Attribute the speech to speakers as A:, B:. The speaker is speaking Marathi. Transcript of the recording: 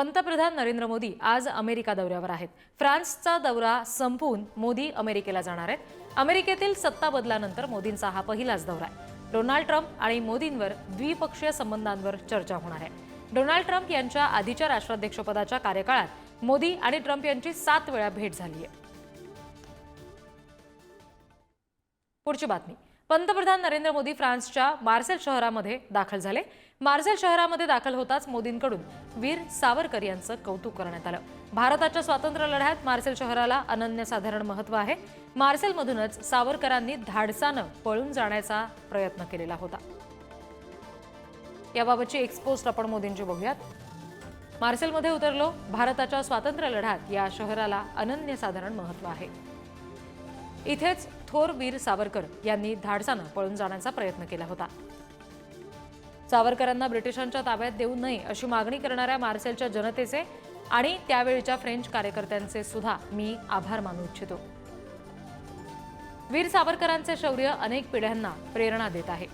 A: पंतप्रधान नरेंद्र मोदी आज अमेरिका दौऱ्यावर आहेत. फ्रान्सचा दौरा संपवून मोदी अमेरिकेला जाणार आहेत. अमेरिकेतील सत्ता बदलानंतर मोदींचा हा पहिलाच दौरा आहे. डोनाल्ड ट्रम्प आणि मोदींवर द्विपक्षीय संबंधांवर चर्चा होणार आहे. डोनाल्ड ट्रम्प यांच्या आधीच्या राष्ट्राध्यक्षपदाच्या कार्यकाळात मोदी आणि ट्रम्प यांची सात वेळा भेट झाली आहे. पुढची बातमी. पंतप्रधान नरेंद्र मोदी फ्रान्सच्या मार्सेल शहरामध्ये दाखल झाले. मार्सेल शहरामध्ये दाखल होताच मोदींकडून वीर सावरकर यांचं कौतुक करण्यात आलं. भारताच्या स्वातंत्र्य लढ्यात मार्सेल शहराला अनन्यसाधारण महत्त्व आहे. मार्सेलमधूनच सावरकरांनी धाडसानं पळून जाण्याचा प्रयत्न केलेला होता. याबाबतची एक्सपोस्ट आपण मोदींची बघूयात. मार्सेलमध्ये उतरलो. भारताच्या स्वातंत्र्य लढ्यात या शहराला अनन्यसाधारण महत्त्व आहे. इथेच थोर वीर सावरकर यांनी धाडसानं पळून जाण्याचा प्रयत्न केला होता. सावरकरांना ब्रिटिशांच्या ताब्यात देऊ नये अशी मागणी करणाऱ्या मार्सेलच्या जनतेचे आणि त्यावेळच्या फ्रेंच कार्यकर्त्यांचे सुद्धा मी आभार मानू इच्छितो. वीर सावरकरांचे शौर्य अनेक पिढ्यांना प्रेरणा देत आहे.